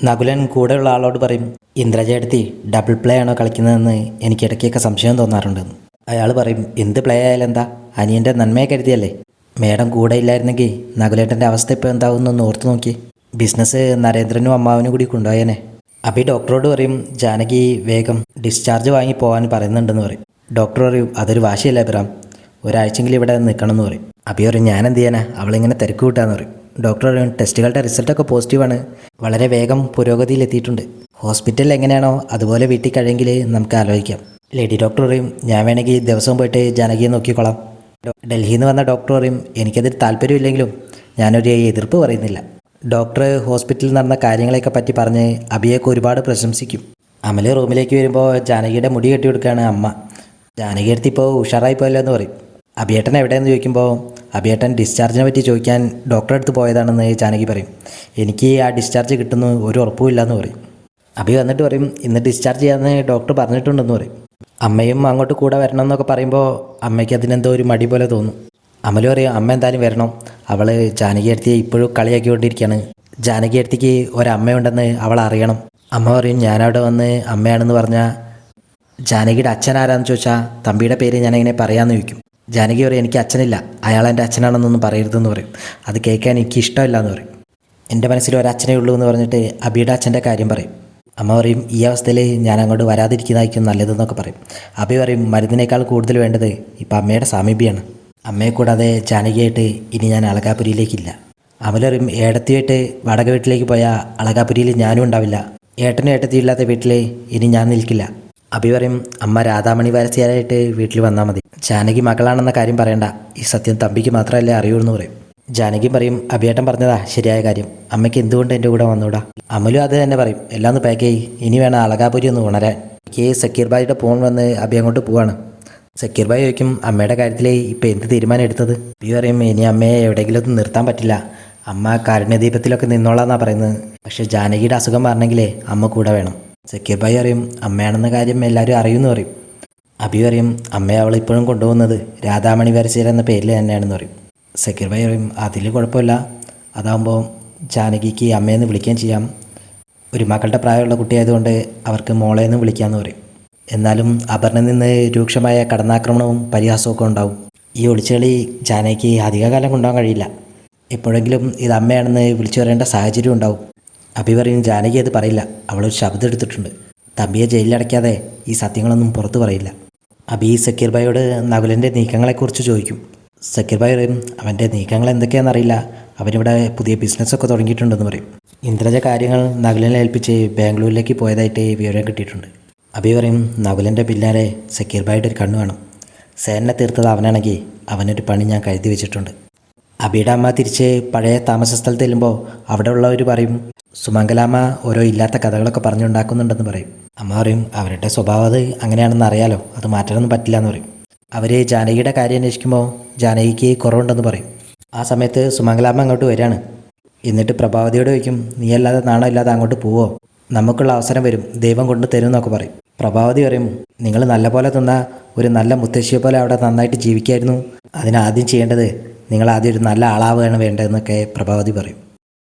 നകുലൻ കൂടെയുള്ള ആളോട് പറയും ഇന്ദ്രജയെടുത്തി ഡബിൾ പ്ലേ ആണോ കളിക്കുന്നതെന്ന് എനിക്ക് ഇടയ്ക്കൊക്കെ സംശയം തോന്നാറുണ്ട്. അയാൾ പറയും എന്ത് പ്ലേ ആയാലും എന്താ? അനിയന്റെ നന്മയെ കരുതിയല്ലേ? മേഡം കൂടെ ഇല്ലായിരുന്നെങ്കിൽ നകുലേട്ടന്റെ അവസ്ഥ ഇപ്പോൾ എന്താവുമെന്നൊന്ന് ഓർത്ത് നോക്കി. ബിസിനസ് നരേന്ദ്രനും അമ്മാവനും കൂടി കൊണ്ടുപോയേനെ. ഈ ഡോക്ടറോട് പറയും ജാനകി വേഗം ഡിസ്ചാർജ് വാങ്ങി പോകാൻ പറയുന്നുണ്ടെന്ന് പറയും. ഡോക്ടർ പറയും അതൊരു വാശിയല്ലേ അഭിറാം? ഒരാഴ്ചയെങ്കിലും ഇവിടെ നിൽക്കണം എന്ന് പറയും. അപ്പോൾ പറയും ഞാൻ എന്ത് ചെയ്യാനാ? അവളിങ്ങനെ തിരക്ക് കൂട്ടാന്ന് പറയും. ഡോക്ടർ ടെസ്റ്റുകളുടെ റിസൾട്ടൊക്കെ പോസിറ്റീവാണ്. വളരെ വേഗം പുരോഗതിയിലെത്തിയിട്ടുണ്ട്. ഹോസ്പിറ്റലിൽ എങ്ങനെയാണോ അതുപോലെ വീട്ടിൽ കഴിയെങ്കിൽ നമുക്ക് ആലോചിക്കാം. ലേഡി ഡോക്ടർ പറയും ഞാൻ വേണമെങ്കിൽ ദിവസവും പോയിട്ട് ജാനകിയെ നോക്കിക്കോളാം. ഡൽഹിയിൽ നിന്ന് വന്ന ഡോക്ടർ പറയും എനിക്കതിൽ താല്പര്യമില്ലെങ്കിലും ഞാനൊരു എതിർപ്പ് പറയുന്നില്ല. ഡോക്ടർ ഹോസ്പിറ്റലിൽ നടന്ന കാര്യങ്ങളെയൊക്കെ പറ്റി പറഞ്ഞ് അഭിയൊക്കെ ഒരുപാട് പ്രശംസിക്കും. അമൽ റൂമിലേക്ക് വരുമ്പോൾ ജാനകിയുടെ മുടി കെട്ടി കൊടുക്കുകയാണ് അമ്മ. ജാനകി അടുത്ത് ഇപ്പോൾ ഉഷാറായി പോയല്ലോ എന്ന് പറയും. അഭിയേട്ടൻ എവിടെയെന്ന് ചോദിക്കുമ്പോൾ അഭിയേട്ടൻ ഡിസ്ചാർജിനെ പറ്റി ചോദിക്കാൻ ഡോക്ടറെ അടുത്ത് പോയതാണെന്ന് ജാനകി പറയും. എനിക്ക് ആ ഡിസ്ചാർജ് കിട്ടുന്നു ഒരു ഉറപ്പുമില്ല എന്ന് പറയും. അഭി വന്നിട്ട് പറയും ഇന്ന് ഡിസ്ചാർജ് ചെയ്യാമെന്ന് ഡോക്ടർ പറഞ്ഞിട്ടുണ്ടെന്ന് പറയും. അമ്മയും അങ്ങോട്ട് കൂടെ വരണം എന്നൊക്കെ പറയുമ്പോൾ അമ്മയ്ക്ക് അതിനെന്തോ ഒരു മടി പോലെ തോന്നും. അമൽ പറയും അമ്മ എന്തായാലും വരണം. അവൾ ജാനകി അടുത്തിയെ ഇപ്പോഴും കളിയാക്കിക്കൊണ്ടിരിക്കുകയാണ്. ജാനകി അടുത്തേക്ക് ഒരമ്മയുണ്ടെന്ന് അവൾ അറിയണം. അമ്മ പറയും ഞാനവിടെ വന്ന് അമ്മയാണെന്ന് പറഞ്ഞാൽ ജാനകിയുടെ അച്ഛൻ ആരാന്ന് ചോദിച്ചാൽ തമ്പിയുടെ പേര് ഞാനിങ്ങനെ പറയാമെന്ന് ചോദിക്കും. ജാനകി പറയും എനിക്ക് അച്ഛനില്ല. അയാൾ എന്റെ അച്ഛനാണെന്നൊന്നും പറയരുതെന്ന് പറയും. അത് കേൾക്കാൻ എനിക്ക് ഇഷ്ടമില്ല എന്ന് പറയും. എന്റെ മനസ്സിൽ ഒരച്ഛനേ ഉള്ളൂ എന്ന് പറഞ്ഞിട്ട് അബിയുടെ അച്ഛന്റെ കാര്യം പറയും. അമ്മ പറയും ഈ അവസ്ഥയിൽ ഞാൻ അങ്ങോട്ട് വരാതിരിക്കുന്നതായിരിക്കും നല്ലതെന്നൊക്കെ പറയും. അബി പറയും മരുന്നിനേക്കാൾ കൂടുതൽ വേണ്ടത് ഇപ്പം അമ്മയുടെ സാമീപ്യമാണ് അമ്മയെ കൂടാതെ ജാനകിയായിട്ട് ഇനി ഞാൻ അളകാപുരിയിലേക്കില്ല. അമലറിയും ഏടത്തിയായിട്ട് വടക വീട്ടിലേക്ക് പോയാൽ അളകാപുരിയിൽ ഞാനും ഉണ്ടാവില്ല. ഏട്ടനും ഏട്ടത്തിയില്ലാത്ത വീട്ടിൽ ഇനി ഞാൻ നിൽക്കില്ല. അഭി പറയും അമ്മ രാധാമണി വാരസ്യാരായിട്ട് വീട്ടിൽ വന്നാൽ മതി. ജാനകി മകളാണെന്ന കാര്യം പറയണ്ട. ഈ സത്യം തമ്പിക്ക് മാത്രമല്ലേ അറിയൂ എന്ന് പറയും. ജാനകി പറയും അഭിയേട്ടൻ പറഞ്ഞതാ ശരിയായ കാര്യം. അമ്മയ്ക്ക് എന്തുകൊണ്ട് എന്റെ കൂടെ വന്നൂടാ? അമലും അത് തന്നെ പറയും എല്ലാം ഒന്ന് പാക്ക് ചെയ്യ്. ഇനി വേണം അളകാപുരി ഒന്ന് ഉണരാൻ. എനിക്ക് സക്കീർ ബായിയുടെ ഫോൺ വന്ന് അഭി അങ്ങോട്ട് പോവാണ്. സക്കീർ ബായി ചോദിക്കും അമ്മയുടെ കാര്യത്തിൽ ഇപ്പം എന്ത് തീരുമാനം എടുത്തത്? അഭി പറയും ഇനി അമ്മയെ എവിടെയെങ്കിലും ഒന്ന് നിർത്താൻ പറ്റില്ല. അമ്മ കാരുണ്യദീപത്തിലൊക്കെ നിന്നോളാന്നാണ് പറയുന്നത്. പക്ഷേ ജാനകിയുടെ അസുഖം പറഞ്ഞെങ്കിലേ അമ്മ കൂടെ വേണം. സക്കീർ ബായി പറയും അമ്മയാണെന്ന കാര്യം എല്ലാവരും അറിയുമെന്ന് പറയും. അഭി പറയും അമ്മ അവൾ ഇപ്പോഴും കൊണ്ടുപോകുന്നത് രാധാമണി വരച്ചേര എന്ന പേരിൽ തന്നെയാണെന്ന് പറയും. സക്കീർ ഭായി പറയും അതിൽ കുഴപ്പമില്ല. അതാകുമ്പോൾ ജാനകിക്ക് അമ്മയെന്ന് വിളിക്കുകയും ചെയ്യാം. ഒരു മക്കളുടെ പ്രായമുള്ള കുട്ടിയായതുകൊണ്ട് അവർക്ക് മോളെ എന്ന് വിളിക്കാമെന്ന് പറയും. എന്നാലും അപർണ നിന്ന് രൂക്ഷമായ കടന്നാക്രമണവും പരിഹാസവും ഉണ്ടാവും. ഈ ഒളിച്ചുകളി ജാനകിക്ക് അധികകാലം കൊണ്ടുപോകാൻ കഴിയില്ല. എപ്പോഴെങ്കിലും ഇത് അമ്മയാണെന്ന് വിളിച്ചു പറയേണ്ട സാഹചര്യം ഉണ്ടാവും. അഭി പറയും ജാനകി അത് പറയില്ല. അവളൊരു ശബ്ദം എടുത്തിട്ടുണ്ട്. തമ്പിയെ ജയിലിലടയ്ക്കാതെ ഈ സത്യങ്ങളൊന്നും പുറത്തു പറയില്ല. അബി സക്കീർ ഭായിയോട് നകുലന്റെ നീക്കങ്ങളെക്കുറിച്ച് ചോദിക്കും. സക്കീർ ഭായി പറയും അവന്റെ നീക്കങ്ങൾ എന്തൊക്കെയാണെന്നറിയില്ല അവനിവിടെ പുതിയ ബിസിനസ്സൊക്കെ തുടങ്ങിയിട്ടുണ്ടെന്ന് പറയും. ഇന്ദ്രജ കാര്യങ്ങൾ നകുലിനെ ഏൽപ്പിച്ച് ബാംഗ്ലൂരിലേക്ക് പോയതായിട്ട് വിവരം കിട്ടിയിട്ടുണ്ട്. അബി പറയും നകുലന്റെ പിന്നാലെ സക്കീർ ഭായിയുടെ ഒരു കണ്ണു വേണം. സേനെ തീർത്തത് അവനാണെങ്കിൽ അവനൊരു പണി ഞാൻ കരുതി വെച്ചിട്ടുണ്ട്. അബിയുടെ അമ്മ തിരിച്ച് പഴയ താമസ സ്ഥലത്ത് ചെല്ലുമ്പോൾ അവിടെ ഉള്ളവർ പറയും സുമംഗലാമ്മ ഓരോ ഇല്ലാത്ത കഥകളൊക്കെ പറഞ്ഞുണ്ടാക്കുന്നുണ്ടെന്ന് പറയും. അമ്മ പറയും അവരുടെ സ്വഭാവം അത് അങ്ങനെയാണെന്ന് അറിയാലോ അത് മാറ്റാനൊന്നും പറ്റില്ല എന്ന് പറയും. അവർ ജാനകിയുടെ കാര്യം അന്വേഷിക്കുമ്പോൾ ജാനകിക്ക് കുറവുണ്ടെന്ന് പറയും. ആ സമയത്ത് സുമംഗലാമ്മ അങ്ങോട്ട് വരികയാണ്. എന്നിട്ട് പ്രഭാവതിയോട് ചോദിക്കും നീ അല്ലാതെ നാണോ ഇല്ലാതെ അങ്ങോട്ട് പോവോ? നമുക്കുള്ള അവസരം വരും ദൈവം കൊണ്ട് തരും എന്നൊക്കെ പറയും. പ്രഭാവതി പറയും നിങ്ങൾ നല്ല പോലെ തന്ന ഒരു നല്ല മുത്തശ്ശിയെ പോലെ അവിടെ നന്നായിട്ട് ജീവിക്കായിരുന്നു. അതിനാദ്യം ചെയ്യേണ്ടത് നിങ്ങൾ ആദ്യം ഒരു നല്ല ആളാവുകയാണ് വേണ്ടതെന്നൊക്കെ പ്രഭാവതി പറയും.